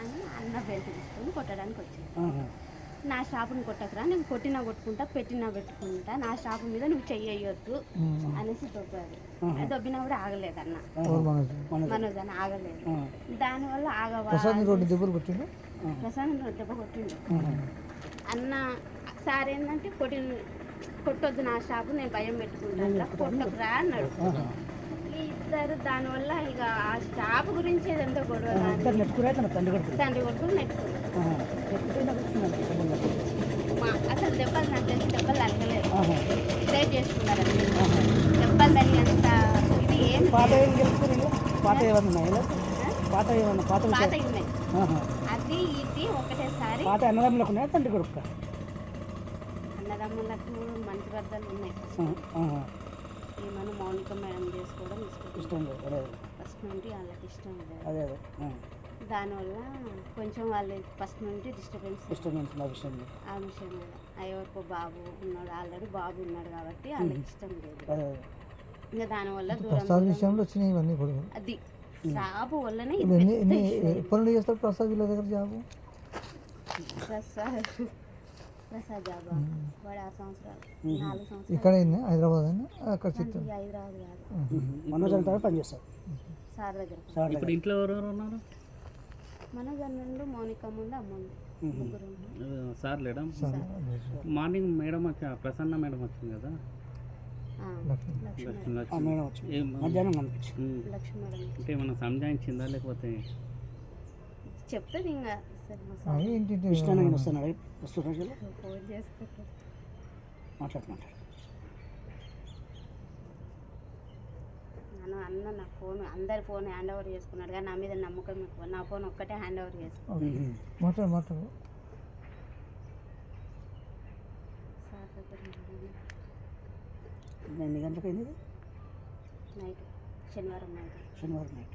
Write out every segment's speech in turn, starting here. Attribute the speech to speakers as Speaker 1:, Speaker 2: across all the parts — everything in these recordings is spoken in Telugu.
Speaker 1: అని అన్న బెల్ట్ తీసుకొని కొట్టడానికి వచ్చింది. నా షాపుని కొట్టకురా నేను కొట్టినా కొట్టుకుంటా పెట్టినా పెట్టుకుంటా నా షాపు మీద నువ్వు చెయ్యొద్దు అనేసి దొబ్బాడు అది దొబ్బినా కూడా ఆగలేదు అన్న. మనోజ్ ఆగలేదు. దానివల్ల ఆగవా
Speaker 2: రెండు దెబ్బలు కొట్టిండు?
Speaker 1: ప్రసాదం దెబ్బ కొట్టిండు. అన్న సార్ ఏంటంటే కొట్టి కొట్టొద్దు నా షాపు నేను భయం పెట్టుకుంటాను కొట్టకురా అన్నాడు. ఇద్దరు దానివల్ల ఇక ఆ షాపు గురించి ఏదంతా గొడవ కానీ
Speaker 3: తండ్రి కొడుకు
Speaker 1: తండ్రి కొడుకులు నెట్టుకున్నారు. మా అసలు దెబ్బలు నాకు తెలిసి దెబ్బలు తగ్గలేదు. సేవ్ చేసుకున్నారు అంతే. దెబ్బలు తగినంత ఇది ఏం
Speaker 3: పాత ఏమన్నా? పాత ఏమన్నా పాత
Speaker 1: పాత? ఉన్నాయి. అది ఇది ఒకటేసారి.
Speaker 3: పాత అన్నదమ్ములకు ఉన్నాయా? తండ్రి కొడుకు
Speaker 1: అన్నదమ్ములకు మంచి వరదలు ఉన్నాయి. ఈమెను మౌనిక మేడం చేసుకోవడం ఇష్టం.
Speaker 3: ఇష్టం లేదు
Speaker 1: ఫస్ట్ నుండి వాళ్ళకి ఇష్టం లేదు.
Speaker 3: అదే అదే. ఆ.
Speaker 1: దానివల్ల కొంచెం వాళ్ళు ఫస్ట్ నుండి డిస్టర్బెన్స్
Speaker 3: ఇష్టం నుంచి నా విషయం లేదు.
Speaker 1: ఆ విషయం ఎవరికో బాబు ఉన్నాడు ఆల్రెడీ బాబు ఉన్నాడు కాబట్టి వాళ్ళకి ఇష్టం లేదు. ఇంకా దానివల్ల దూరం
Speaker 2: ప్రసాద్ విషయంలో వచ్చినాయి ఇవన్నీ కూడా
Speaker 1: అది. జాబు వల్లనే
Speaker 2: ఇప్పుడు ఎన్ని ఎప్పటి నుండి చేస్తాడు ప్రసాద్ వీళ్ళ దగ్గర జాబు?
Speaker 1: ప్రసాద్. ప్రసాద్ జాబా వాడు ఆరు సంవత్సరాలు నాలుగు సంవత్సరాలు.
Speaker 2: ఇక్కడ అయింది హైదరాబాద్ అయినా అక్కడ చిత్తూరు
Speaker 1: హైదరాబాద్ కాదు.
Speaker 3: మనోజ్ అంతా పనిచేస్తారు
Speaker 1: సార్ దగ్గర.
Speaker 3: సార్
Speaker 4: ఇప్పుడు. ఇంట్లో ఎవరెవరు ఉన్నారు?
Speaker 1: మన నుండి మౌనిక ముందు అమ్మ ఉంది ముగ్గురు ఉన్నారు.
Speaker 4: ఆ, సార్ లేడా? మార్నింగ్ మేడం వచ్చి ప్రసన్న మేడం వచ్చింది కదా?
Speaker 1: ఆ,
Speaker 2: లక్ష్మి.
Speaker 3: మేడం వచ్చి
Speaker 4: ఏం?
Speaker 3: మధ్యాహ్నం కనిపించి
Speaker 4: ఉమ్.
Speaker 1: లక్ష్మి మేడం.
Speaker 4: అంటే ఏమైనా సంజాయించిందా లేకపోతే
Speaker 1: చెప్తుంది ఇంకా
Speaker 2: ఏంటి
Speaker 3: వస్తున్నాడు వస్తున్నాడు
Speaker 1: ఫోన్ చేస్తారు
Speaker 3: మాట్లాడు మాట్లాడు
Speaker 1: నాన్న అన్న నా ఫోన్ అందరి ఫోన్ హ్యాండ్ ఓవర్ చేసుకున్నాడు కానీ నా మీద నమ్మకం ఎక్కువ. నా ఫోన్ ఒక్కటే హ్యాండ్ ఓవర్ చేసుకున్నాడు
Speaker 3: ఎన్ని గంటలకు అయింది?
Speaker 1: నైట్ శనివారం నైట్.
Speaker 3: శనివారం నైట్.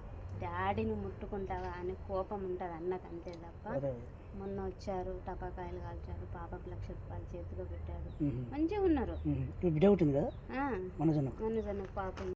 Speaker 1: డాడీని ముట్టుకుంటావా అని కోపం ఉంటుంది అన్నకు అంతే తప్ప. మొన్న వచ్చారు టపాకాయలు కాల్చారు పాపకు లక్ష రూపాయలు చేతిలో పెట్టాడు
Speaker 3: ఉమ్.
Speaker 1: మంచిగా ఉన్నారు
Speaker 3: ఉమ్. ఇప్పుడు బిడ్డ ఉంటుంది కదా
Speaker 1: ఆ,
Speaker 3: మనోజ్ అన్నకు
Speaker 1: మనోజ్ అన్న పాపం